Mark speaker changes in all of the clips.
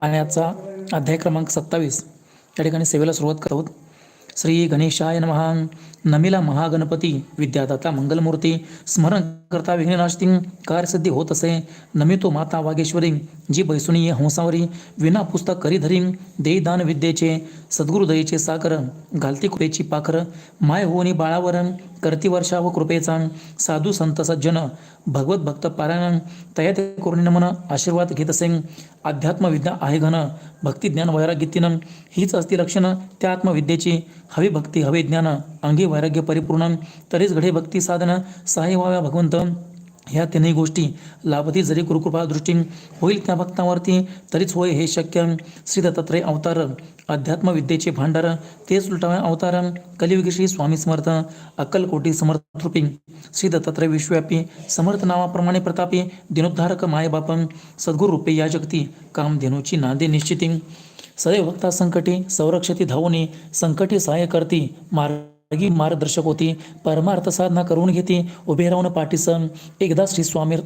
Speaker 1: पाण्याचा अध्याय क्रमांक सत्तावीस. या ठिकाणी सेवेला सुरुवात करत. श्री गणेशाय नमः. नमिला महागणपती विद्यादाता मंगलमूर्ती स्मरण करता विघ्ननाशती कार्यसिद्धी होत असे. नमितो माता वागेश्वरी जी बैसुनीय हंसावरी विना पुस्तक करीधरी देई दान विद्येचे सद्गुरुदयेचे साकर घालती कृपेची पाखर माय होनी बाळावर करती वर्षा व कृपेचा साधू संत सज्जन भगवत भक्त पारायण तया ते करुणी नमन आशीर्वाद घेत असे. अध्यात्म विद्या आहे घन भक्ती ज्ञान वैराग्यतीनं हीच असती लक्षणं त्या आत्मविद्येची. हवी भक्ती हवे ज्ञान अंगी वैराग्य परिपूर्ण तरीच घडे भक्ती साधन सहाय्य व्हाव्या भगवंत. ह्या तिन्ही गोष्टी लाभती जरी गुरुकृपा दृष्टी होईल त्या भक्तावरती तरीच होय हे शक्य. श्री दत्तात्रय अवतार अध्यात्म विद्येचे भांडार तेच लुटावे अवतार कलियुगी श्री स्वामी समर्थ अक्कलकोटी समर्थ रूपी श्री दत्तात्रय विश्वव्यापी समर्थ नावाप्रमाणे प्रतापी दिनोद्धारक मायबाप सद्गुरु रूपे या जगती कामधेनूची नांदे निश्चिती. सदैव भक्ता संकटी संरक्षती धावून संकटी सहाय्य करती मार्ग मार्गदर्शक होती. परमार्थ साधना करून घेती. उभे राहून पाठीसन एकदा श्री स्वामी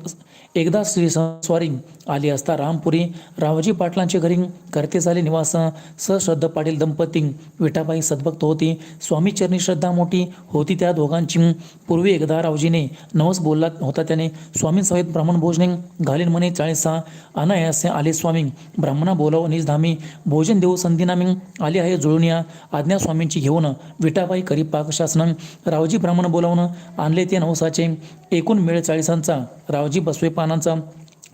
Speaker 1: एकदा श्री स्वारी आली असता रामपुरी रावजी पाटलांचे घरी करते झाले निवास. सश्रद्ध पाटील दंपती विठाबाई सद्भक्त होती. स्वामी चरणी श्रद्धा मोठी होती त्या दोघांची. पूर्वी एकदा रावजीने नवस बोलला होता त्याने. स्वामींसहित ब्राह्मण भोजने घालीन म्हणे चाळीसा. अनायासे आले स्वामी. ब्राह्मणा बोलाव निजधामी भोजन देऊ संधीनामी आली आहे जुळून या आज्ञा स्वामींची घेऊन विटाबाई करी पाकशासन रावजी ब्राह्मण बोलावणं आणले ते नवसाचे एकूण मेळ चाळीसांचा रावजी बसवे पानांचा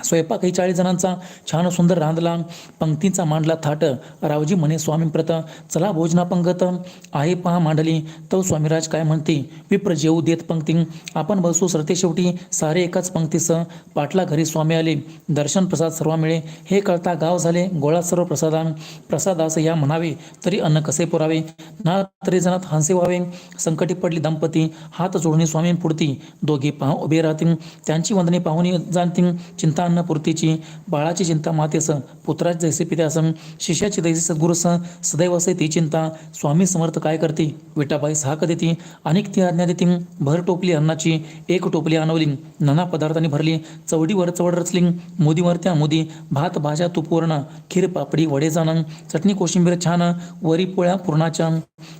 Speaker 1: स्वयंपाकही चाळीस जणांचा छान सुंदर रांधला पंक्तींचा मांडला थाट. रावजी म्हणे स्वामीप्रत चला भोजना पंगत आहे पहा मांडली. तो स्वामीराज काय म्हणते? विप्र जेऊ देत पंक्ती. आपण बसू सरते शेवटी. सारे एकाच पंक्तीस. पाटला घरी स्वामी आले. दर्शन प्रसाद सर्व मिळे. हे कळता गाव झाले. गोळा सर्व प्रसादा. प्रसादास या म्हणावे तरी अन्न कसे पुरावे? ना तरी जणात हंसे व्हावे. संकटी पडली दंपती. हात जोडणे स्वामी पुढती दोघे पहा उभे राहतील. त्यांची वंदने पाहुणी जाणतील. चिंता अन्नपूर्तीची बाळाची चिंता मातेस पुत्राची जैसे असं शिष्याची दैसे सद्गुरुस सदैव असे ती चिंता स्वामी समर्थ काय करते? विटाबाई हाक देती. अनेक ती आज्ञा देती. भर टोपली अन्नाची एक टोपली आणवली. नाना पदार्थांनी भरली. चवडीवर चवड रचली. मोदीवर त्या मोदी. भात भाज्या तुपवर्ण खीर पापडी वडे जाणं. चटणी कोशिंबीर छान. वरी पोळ्या पूर्णाच्या.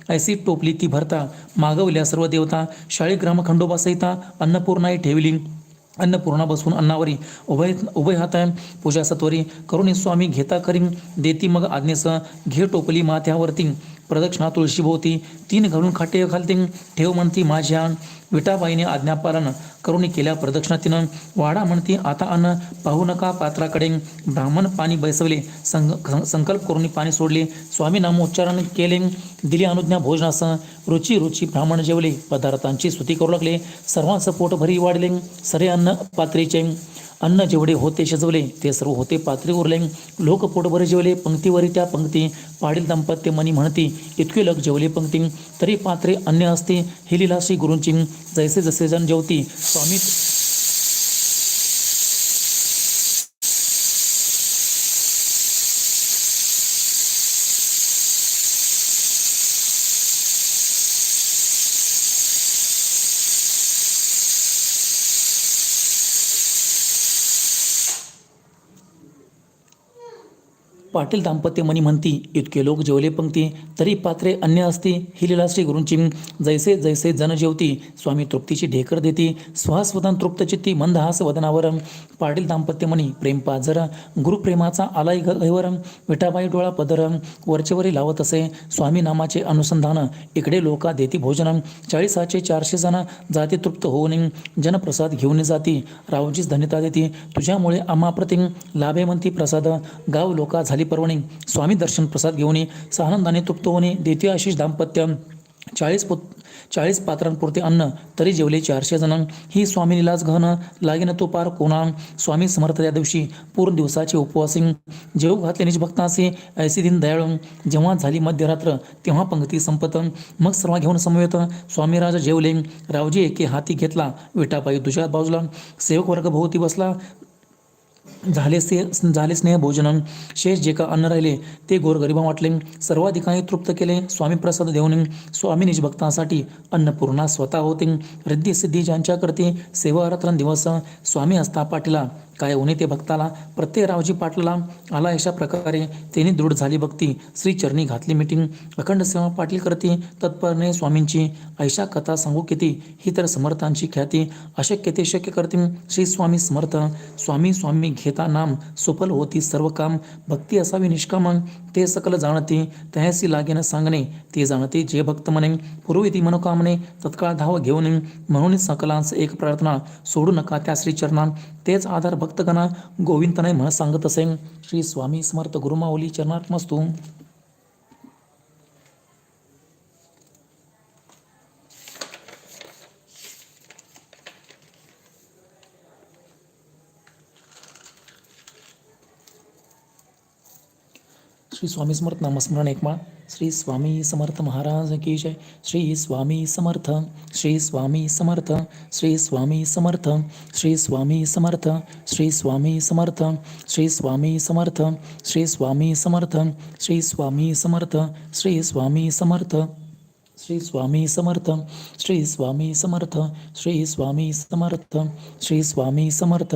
Speaker 1: ऐसी टोपली ती भरता. मागवल्या सर्व देवता. शाळीग्राम खंडोबा सहिता अन्नपूर्णाई ठेवली. अन्नपूर्णा बसवून अन्नावरी उभय उभय हाताय पूजा सत्वरी करुणी स्वामी घेता करीम देती मग आज्ञेस घे टोपली माथ्यावरती. प्रदक्षिणा तुळशीभोवती तीन घालून खाटे घालते ठेव म्हणती माझ्या विटाबाईने आज्ञापालन करुणी केल्या प्रदक्षिणा तिनं वाडा म्हणती आता अन्न पाहू नका पात्राकडे ब्राह्मण पाणी बैसवले. संग संकल्प करून पाणी सोडले. स्वामी नामोच्चारण केले. दिली अनुज्ञा भोजनास रुची रुची ब्राह्मण जेवले. पदार्थांची स्तुती करू लागले. सर्वांचं पोट भरी वाढले. सरे अन्न पात्रीचे. अन्न जेवढे होते शिजवले ते सर्व होते पात्री उरले. लोक पोटभर जेवले पंक्तीवरी त्या पंक्ती. पाडील दाम्पत्य मनी म्हणती इतके लग जेवले पंक्ती. तरी पात्रे अन्य असते ही लिलाशी गुरूंची. जैसे जसे जण जेवती स्वामी पाटील दाम्पत्य मनी म्हणती इतके लोक जेवले पंक्ती तरी पात्रे अन्य असती ही लीलाश्री गुरूंची. जैसे जैसे जन जेवती स्वामी तृप्तीची ढेकर देती स्वास्वदन तृप्त चित्ती मंदहास वदनावर. पाटील दाम्पत्य मनी प्रेम पाजर गुरुप्रेमाचा आलाय गैवर विठाबाई डोळा पदर वरचेवरी लावत असे स्वामी नामाचे अनुसंधान इकडे लोका देती भोजन. चाळीसाचे चारशे जण जाती तृप्त होऊन जनप्रसाद घेऊन जाती रावजीच धन्यता देती. तुझ्यामुळे आम्हाप्रतिम लाभे म्हणती प्रसाद. गाव लोका झाली पर्वणी स्वामी दर्शन प्रसाद घेऊन सानंदाने तृप्त होणे देते आशिष दाम्पत्य चाळीस पुत चाळीस पात्रांपुरते अन्न तरी जेवले चारशे जण. ही स्वामी निलाच गहन लागेन तो पार कोणा. स्वामी समर्थ त्या दिवशी पूर्ण दिवसाचे उपवासी जेव घातले निज भक्तासे ऐसी दिन दयाळू. जेव्हा झाली मध्यरात्र तेव्हा पंक्ती संपत. मग सर्व घेऊन समवेत. स्वामीराज जेवले. रावजी एके हाती घेतला विटापायी दुसऱ्या बाजूला. सेवक वर्ग भोवती बसला. झाले से झाले स्नेह भोजन शेष जे का अन्न राहिले ते गोरगरिबा वाटले. सर्वाधिकांनी तृप्त केले. स्वामी प्रसाद देऊन स्वामी निजभक्तांसाठी अन्नपूर्णा स्वतः होते. रिद्धी सिद्धी ज्यांच्याकरते सेवा रात्र दिवस स्वामी हस्ता पाटीला काय उणे ते भक्ताला प्रत्येक रावजी पाटलाला आला अशा प्रकारे त्यांनी दृढ झाली भक्ती. श्री चरणी घातली मिटिंग अखंड सेवा पाटील करती. तत्परने स्वामींची ऐशा कथा सांगू किती? ही तर समर्थांची ख्याती. अशक्य ते शक्य करते. श्री स्वामी समर्थ. स्वामी स्वामी घेता नाम. सुफल होती सर्व काम. भक्ती असावी निष्काम ते सकल जाणते तहसी लागेन सांगणे ते जाणते जे भक्त म्हणे पूर्वी ती मनोकामने तत्काळ धाव घेऊन म्हणून सकलांस एक प्रार्थना सोडू नका त्या श्रीचरणा तेच आधार भक्तगणा गोविंदने म्हण सांगत असे. श्री स्वामी समर्थ गुरुमाऊली चरणात्मस्तू श्री स्वामी समर्थ नामस्मरण एकमाळ श्री स्वामी समर्थ महाराज की जय श्री स्वामी समर्थ श्री स्वामी समर्थ श्री स्वामी समर्थ श्री स्वामी समर्थ श्री स्वामी समर्थ श्री स्वामी समर्थ श्री स्वामी समर्थ श्री स्वामी समर्थ श्री स्वामी समर्थ श्री स्वामी समर्थ श्री स्वामी समर्थ श्री स्वामी समर्थ श्री स्वामी समर्थ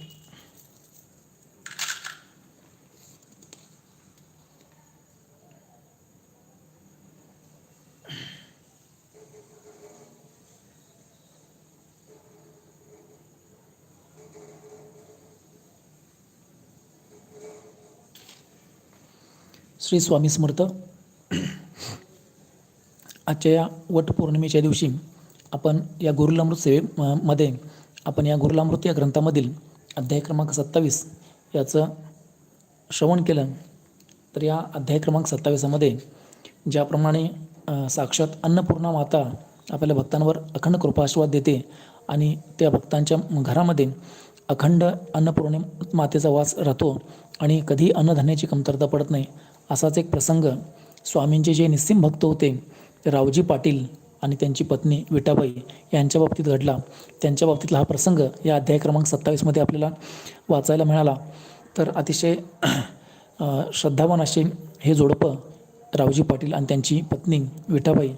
Speaker 1: श्री स्वामी समर्थ. आजच्या या वटपौर्णिमेच्या दिवशी आपण या गुरुलामृत सेवे म- मध्ये आपण या गुरुलामृत या ग्रंथामधील अध्याय क्रमांक सत्तावीस याचं श्रवण केलं. तर या अध्याय क्रमांक सत्तावीसामध्ये ज्याप्रमाणे साक्षात अन्नपूर्णा माता आपल्या भक्तांवर अखंड कृपाशीर्वाद देते आणि त्या भक्तांच्या घरामध्ये अखंड अन्नपूर्णे मातेचा वास राहतो आणि कधी अन्नधान्याची कमतरता पडत नाही असाच एक प्रसंग स्वामींचे जे निस्सिम भक्त होते रावजी पाटील आणि त्यांची पत्नी विटाबाई यांच्या बाबतीत घडला. त्यांच्या बाबतीतला हा प्रसंग या अध्याय क्रमांक सत्तावीसमध्ये आपल्याला वाचायला मिळाला. तर अतिशय श्रद्धावान असे हे जोडपं रावजी पाटील आणि त्यांची पत्नी विठाबाई.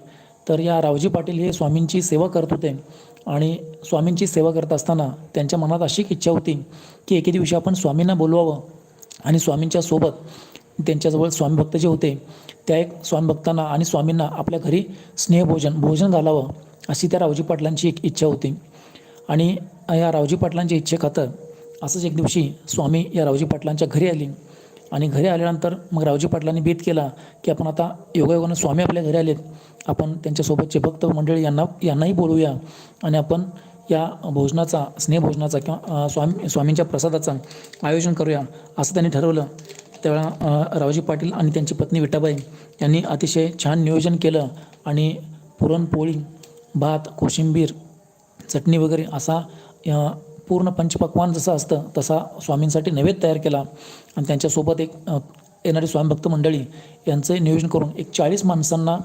Speaker 1: तर या रावजी पाटील हे स्वामींची सेवा करत होते आणि स्वामींची सेवा करत असताना त्यांच्या मनात अशी एक इच्छा होती की एके दिवशी आपण स्वामींना बोलवावं आणि स्वामींच्या सोबत त्यांच्याजवळ स्वामीभक्त जे होते त्या एक स्वामीभक्तांना आणि स्वामींना आपल्या घरी स्नेहभोजन भोजन घालावं अशी त्या रावजी पाटलांची एक इच्छा होती. आणि या रावजी पाटलांच्या इच्छेखातर असंच एक दिवशी स्वामी या रावजी पाटलांच्या घरी आली. आणि घरी आल्यानंतर मग रावजी पाटलांनी भेट केला की आपण आता योगायोगानं स्वामी आपल्या घरी आलेत. आपण त्यांच्यासोबतचे भक्त मंडळी यांना यांनाही बोलूया आणि आपण या भोजनाचा स्नेहभोजनाचा किंवा स्वामी स्वामींच्या प्रसादाचं आयोजन करूया असं त्यांनी ठरवलं. त्यावेळा रावजी पाटील आणि त्यांची पत्नी विठाबाई यांनी अतिशय छान नियोजन केलं आणि पुरणपोळी भात कोशिंबीर चटणी वगैरे असा पूर्ण पंचपक्वान जसं असतं तसा स्वामींसाठी नैवेद्य तयार केला. आणि त्यांच्यासोबत एक येणारी स्वामीभक्त मंडळी यांचं नियोजन करून एक चाळीस माणसांना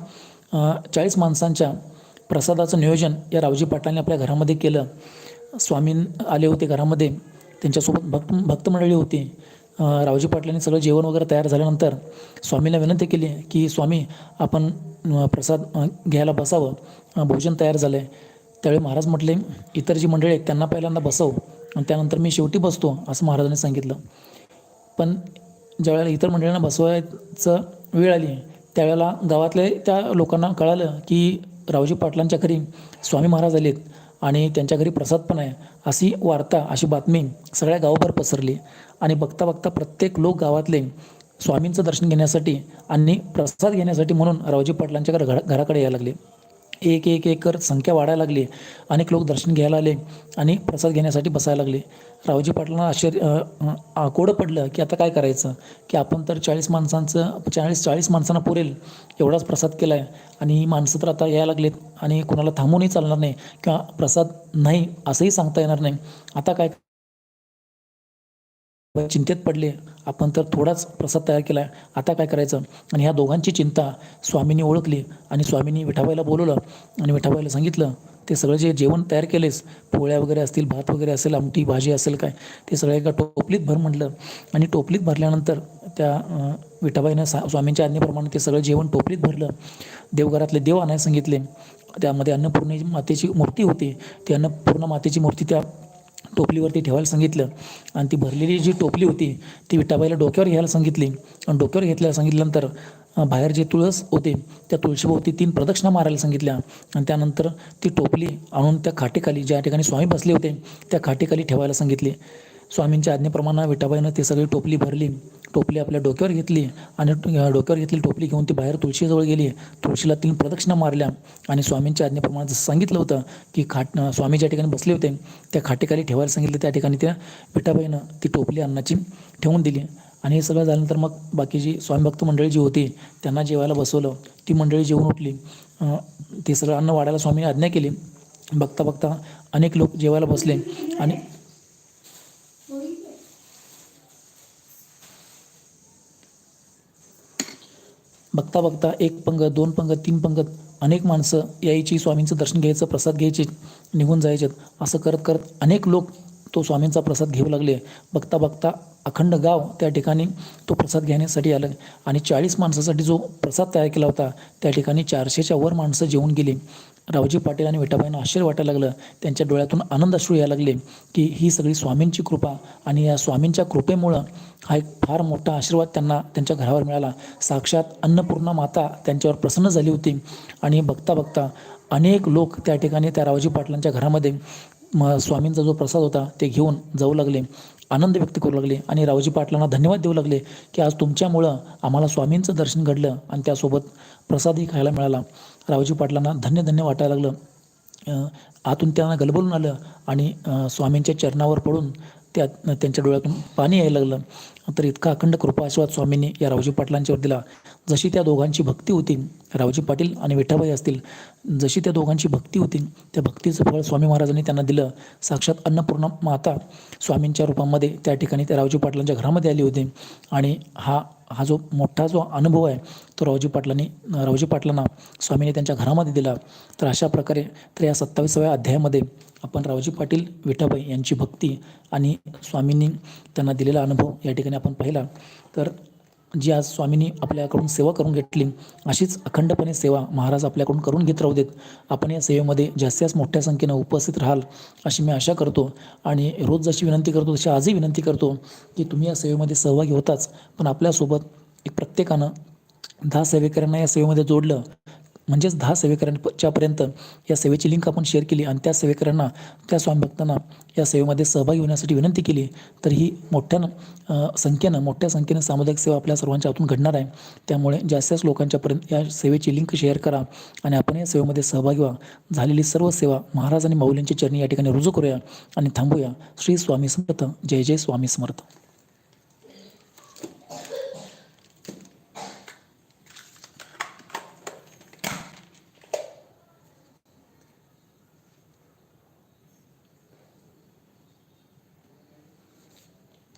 Speaker 1: चाळीस माणसांच्या प्रसादाचं नियोजन या रावजी पाटलांनी आपल्या घरामध्ये केलं. स्वामी आले होते घरामध्ये. त्यांच्यासोबत भक्त भक्तमंडळी होती. रावजी पाटलांनी सगळं जेवण वगैरे तयार झाल्यानंतर स्वामींना विनंती केली की स्वामी आपण प्रसाद घ्यायला बसावं. भोजन तयार झालं आहे त्यावेळी महाराज म्हटले इतर जी मंडळी आहेत त्यांना पहिल्यांदा बसव. आणि त्यानंतर मी शेवटी बसतो असं महाराजांनी सांगितलं. पण ज्यावेळेला इतर मंडळींना बसवायचं वेळ आली त्यावेळेला गावातले त्या लोकांना कळालं की रावजी पाटलांच्या घरी स्वामी महाराज आलेत. आणि त्यांच्या घरी प्रसाद पण आहे अशी वार्ता अशी बातमी सगळ्या गावभर पसरली. आणि बघता बघता प्रत्येक लोक गावातले स्वामींचं दर्शन घेण्यासाठी आणि प्रसाद घेण्यासाठी म्हणून रावजी पाटलांच्या घर घरा- घराकडे यायला लागले. एक एक एक संख्या वाढायला लागली. अनेक लोक दर्शन घ्यायला आले आणि प्रसाद घेण्यासाठी बसायला लागले. रावजी पाटलांना आश्चर्य आकोडं पडलं की आता काय करायचं? की आपण तर चाळीस माणसांचं चाळीस चाळीस माणसांना पुरेल एवढाच प्रसाद केला आहे आणि ही माणसं तर आता यायला लागलेत आणि कोणाला थांबूनही चालणार नाही किंवा प्रसाद नाही असंही सांगता येणार नाही. आता काय चिंतेत पडले. आपण तर थोडाच प्रसाद तयार केला. आहे आता काय करायचं? आणि ह्या दोघांची चिंता स्वामींनी ओळखली आणि स्वामींनी विठाबाईला बोलवलं आणि विठाबाईला सांगितलं ते सगळं जे जेवण तयार केलेस पोळ्या वगैरे असतील भात वगैरे असेल आमटी भाजी असेल काय ते सगळं एका टोपलीत भर म्हटलं. आणि टोपलीत भरल्यानंतर त्या विठाबाईनं सा स्वामींच्या आज्ञेप्रमाणे ते सगळं जेवण टोपलीत भरलं. देवघरातले देव आणायला सांगितले. त्यामध्ये अन्नपूर्णी मातेची मूर्ती होती. ती अन्नपूर्ण मातेची मूर्ती त्या टोपलीवरती ठेवायला सांगितलं आणि ती भरलेली जी टोपली होती ती विठाबाईला डोक्यावर घ्यायला सांगितली. आणि डोक्यावर घेतल्याला सांगितल्यानंतर बाहेर जे तुळस होते त्या तुळशीभोवती तीन प्रदक्षिणा मारायला सांगितल्या. आणि त्यानंतर ती टोपली आणून त्या खाटेखाली ज्या ठिकाणी स्वामी बसले होते त्या खाटेखाली ठेवायला सांगितली. स्वामींच्या आज्ञेप्रमाणे विठाबाईनं ती सगळी टोपली भरली. टोपली आपल्या डोक्यावर घेतली आणि डोक्यावर घेतली टोपली घेऊन ती बाहेर तुळशीजवळ गेली. तुळशीला तीन प्रदक्षिणा मारल्या आणि स्वामींच्या आज्ञेप्रमाणे जसं सांगितलं होतं की खाट स्वामी ज्या ठिकाणी बसले होते त्या खाटेखाली ठेवायला सांगितलं. त्या ठिकाणी त्या विठाबाईनं ती टोपली अन्नाची ठेवून दिली. आणि हे सगळं झाल्यानंतर मग बाकीची स्वामीभक्त मंडळी जी होती त्यांना जेवायला बसवलं. ती मंडळी जेवून उठली. ते सगळं अन्न वाढायला स्वामीने आज्ञा केली. बघता बघता अनेक लोक जेवायला बसले आणि बघता बघता एक पंग दोन पंग तीन पंगत अनेक माणसं यायची स्वामींचं दर्शन घ्यायचं प्रसाद घ्यायचे निघून जायचे असं करत करत अनेक लोक तो स्वामींचा प्रसाद घेऊ लागले. बघता बघता अखंड गाव त्या ठिकाणी तो प्रसाद घेण्यासाठी आलं. आणि चाळीस माणसासाठी जो प्रसाद तयार केला होता त्या ठिकाणी चारशेच्या वर माणसं जेवून गेली. रावजी पाटील आणि विठाबाईंना आश्चर्य वाटायला लागलं. त्यांच्या डोळ्यातून आनंद अश्रू यायला लागले की ही सगळी स्वामींची कृपा आणि या स्वामींच्या कृपेमुळं हा एक फार मोठा आशीर्वाद त्यांना त्यांच्या घरावर मिळाला. साक्षात अन्नपूर्णा माता त्यांच्यावर प्रसन्न झाली होती. आणि बघता बघता अनेक लोक त्या ठिकाणी त्या रावजी पाटलांच्या घरामध्ये म स्वामींचा जो प्रसाद होता ते घेऊन जाऊ लागले. आनंद व्यक्त करू लागले आणि रावजी पाटलांना धन्यवाद देऊ लागले की आज तुमच्यामुळं आम्हाला स्वामींचं दर्शन घडलं आणि त्यासोबत प्रसादही खायला मिळाला. रावजी पाटलांना धन्य धन्य वाटायला लागलं. आतून त्यांना गलबलून आलं आणि स्वामींच्या चरणावर पडून त्या त्यांच्या डोळ्यातून पाणी यायला लागलं. तर इतका अखंड कृपा आशीर्वाद स्वामींनी या रावजी पाटलांच्यावर दिला. जशी त्या दोघांची भक्ती होती रावजी पाटील आणि विठाबाई असतील जशी त्या दोघांची भक्ती होती त्या भक्तीचं फळ स्वामी महाराजांनी त्यांना दिलं. साक्षात अन्नपूर्णा माता स्वामींच्या रूपामध्ये त्या ठिकाणी त्या रावजी पाटलांच्या घरामध्ये आली होती. आणि हा हा जो मोठा जो अनुभव आहे तो रावजी पाटलांनी रावजी पाटलांना स्वामीने त्यांच्या घरामध्ये दिला. तर अशा प्रकारे तर या सत्तावीसाव्या अध्यायामध्ये आपण रावजी पाटील विठाबाई यांची भक्ती आणि स्वामींनी त्यांना दिलेला अनुभव या ठिकाणी आपण पाहिला तर जी आज स्वामींनी आपल्याकडून सेवा करून घेतली अशीच अखंडपणे सेवा महाराज आपल्याकडून करून घेत राहू देत. आपण या सेवेमध्ये जास्तीत जास्त मोठ्या संख्येनं उपस्थित राहाल अशी मी आशा करतो. आणि रोज जशी विनंती करतो तशी आजही विनंती करतो की तुम्ही या सेवेमध्ये सहभागी होताच. पण आपल्यासोबत एक प्रत्येकानं दहा सेवेकऱ्यांना या सेवेमध्ये जोडलं म्हणजेच दहा सेवेकऱ्यांच्यापर्यंत या सेवेची लिंक आपण शेअर केली आणि त्या सेवेकऱ्यांना त्या स्वामी भक्तांना या सेवेमध्ये सहभागी होण्यासाठी विनंती केली. तर ही मोठ्या संख्येनं मोठ्या संख्येनं सामुदायिक सेवा आपल्या सर्वांच्या हातून घडणार आहे. त्यामुळे जास्तीत जास्त लोकांच्यापर्यंत या सेवेची लिंक शेअर करा आणि आपण या सेवेमध्ये सहभागी व्हा. झालेली सर्व सेवा महाराज आणि माऊलींची चरणी या ठिकाणी रुजू करूया आणि थांबूया. श्री स्वामी समर्थ. जय जय स्वामी समर्थ.